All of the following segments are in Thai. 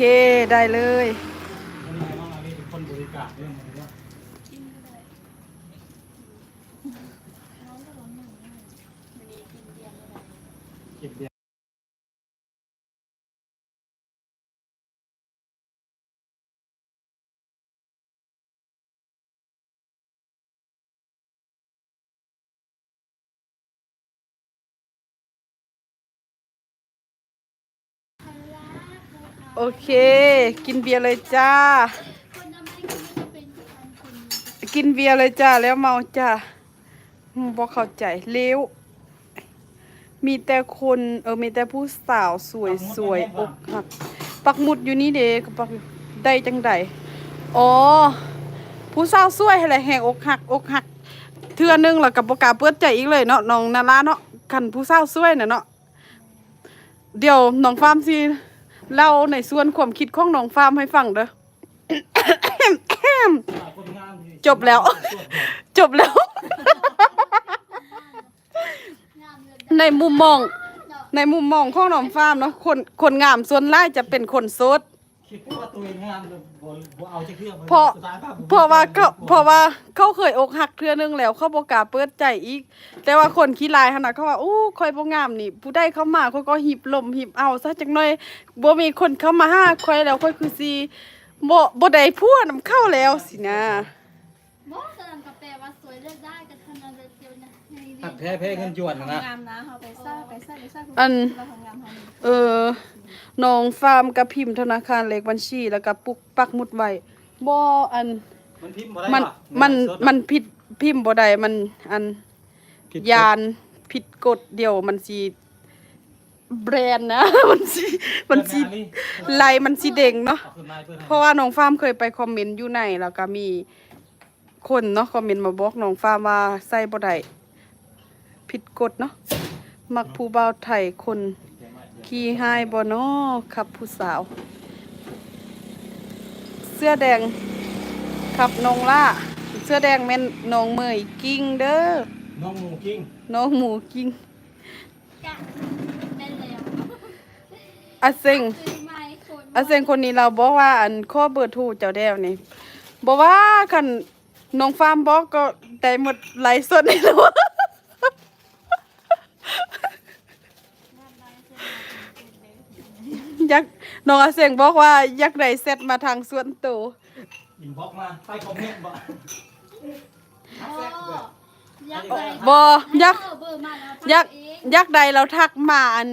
ได้เลยวันนี้น้องอาลีเป็นคนบริการเรื่องอะไรว่าเก็บเบียร์ โอเค กินเบียร์เลยจ้า กินเบียร์เลยจ้า แล้วเมาจ้าบอกเข้าใจเลี้ยวมีแต่คนเออมีแต่ผู้สาวสวยสวยอกหักปักหมุดอยู่นี่เด้ก็ปักได้จังใดอ๋อ ผู้สาวสวยอะไรแหงอกหักอกหัก เทื่อนึงแล้วกับปกล้าเปิดใจอีกเลยเนาะน้องนาราเนาะคันผู้สาวสวยน่ะเนาะเดี๋ยวน้องฟาร์มสิ เล่าในส่วนความคิดของน้องฟาร์มให้ฟังเด้อ จบแล้ว จบแล้ว ในมุมมอง ในมุมมองของน้องฟาร์มเนาะคนคนงามส่วนหลาจะเป็นคนโสด คิดว่าตัวเองงามเลยบ่บ่เอาจะเครื่องเพราะสุดท้ยภพเพราะว่าเขาเพราะว่าเขาเคยอกหักเทื่อนึงแล้วเขาบ่กล้าเปิดใจอีก แต่ว่าคนขี้ลายขนาดเขาว่าอู้คอยบ่งามนี่ ผู้ใดเข้ามาเขาก็หิบลมหิบเอาซะจักหน่อยบ่มีคนเข้ามาหาคอยแล้วคอยคือสิบ่บ่ได้พัวนำเข้าแล้วสินะบอกกำลังกับแปลว่าสวยเลือกได้กันทันนั้นเลยเดียวนะในเรีหัยกนแพ้แพ้เงินจวนนะนะงามนะเขาไปซ่าไปซ่าไปซ่าอันเราทำงามเขานี่เออ น้องฟาร์มกับพิมพ์ธนาคารเลขบัญชีแล้วก็ปุกปักหมุดไว้บ่อัน มันพิมพ์บ่ได้มันว่ะมันสดมันผิดพิมพ์บ่ได้มันอันผิดกฎยานผิดกฎเดียวมันสิแบรนด์นะ มันสิมันสิเพื่อแอาไลน์มันสิเด้งเนาะ เอาขึ้นมาให้เพื่อนให้เพราะว่าน้องฟาร์มเคยไปคอมเมนต์อยู่ในแล้วก็มีคนเนาะคอมเมนต์มาบอกน้องฟาร์มว่าใส่บ่ได้ผิดกฎเนาะมักผู้บ่าวไทยคน ขี่ไฮบ่เนาะครับผู้สาว เสื้อแดงครับน้องล่าเสื้อแดงแม่นน้องเมยกิ้งเด้อน้องหมูกิ้งน้องหมูกิ้งจ้ะได้แล้วอาเซงซื้อไม้คนอาเซงคนนี้เราบอกว่าอันข้อเบอร์โทรเจ้าแดวนี่บอกว่าคันน้องฟาร์มบอกก็ได้หมดไลฟ์สดนี่แล้ว อยากน้องอาเซงบอกว่าอยากได้เซตมาทางส่วนตัวอินบ็อกซ์มาใต้คอมเมนต์บ่อ๋อยักษ์ใหญ่บออยากเเบอร์มาแล้วอยากเองอยากใดเราทักมาอัน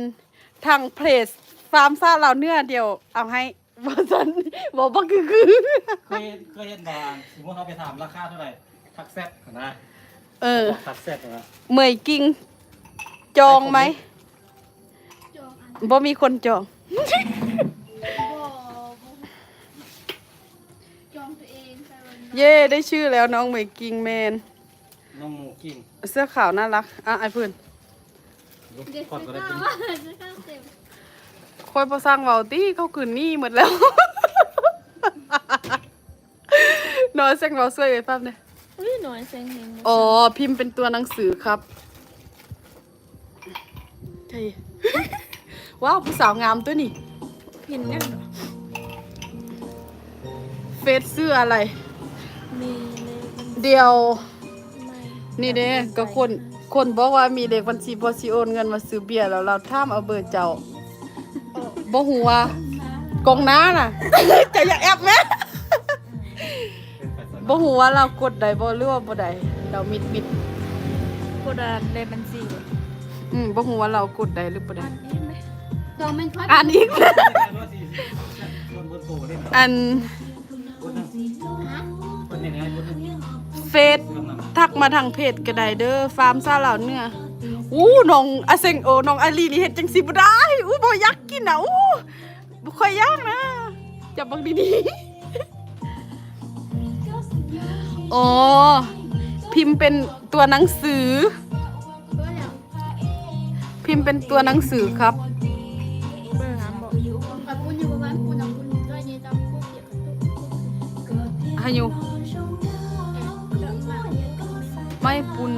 ทางเพจฟาร์มซ่าเราเนื้อเดียว เอาให้บอสันบอกว่าคือคือเคยเคยเห็นบ่สมมติเราไปถามราคาเท่าไหร่ทักแซดนะเออบอกทักแซดนะเมยกิ้งจองไหมจองอันบ่มีคนจองบ่ จองตัวเองใส่วันนั้นเย่ได้ชื่อแล้วน้องเมยกิ้งแมน น้องหมูกิ้งเสื้อขาวน่ารัก อะไอ้เพื่อนเด็กก่อนซื้อก็ได้ข้ากิวนซื้อข้าวเต็มคอยประสร้างเบาตี้เขาคืนหนี้หมดแล้ว นอนเซ็งเบาสวยไปปั๊บเนี่ยอุ้ยหน่วยเซ็งเฮงอ๋อ พิมพ์เป็นตัวหนังสือครับใช่ ว้าวผู้สาวงามตัวนี้พินยังเฟซซื้ออะไร มีเลขบัญชีเดียวไม่นี่เด้ก็คนคนบอกว่ามีเลขบัญชีพอสิโอนเงินมาซื้อเบียร์แล้วเราท่ามเอาเบอร์เจ้าบ่ฮู้ว่ากองน้าน่ะ จะอย่าแอบแม่บ่ฮู้ว่าเรากดได้บ่หรือว่าบ่ได้เรามิดมิดกดอันเลขบัญชีอืมบ่ฮู้ว่าเรากดได้หรือบ่ได้อันนี้ องเป็นค่อยอ่านอีกนบนโตเล่นอันเฟซทักมาทางเพจก็ได้เด้อฟาร์มซาลาวเนื้ออู้น้องอาเซงโอน้องอาลีนี่เฮ็ดจังสิบ่ได้อู้บ่อยากกินน่ะอู้บ่ค่อยยากนะจับบังดีๆอ๋อพิมพ์เป็นตัวหนังสือ พิมพ์เป็นตัวหนังสือครับ กับตุ๊ก ฮายุ เอ๊ะเดี๋ยวมา ไม่ปุน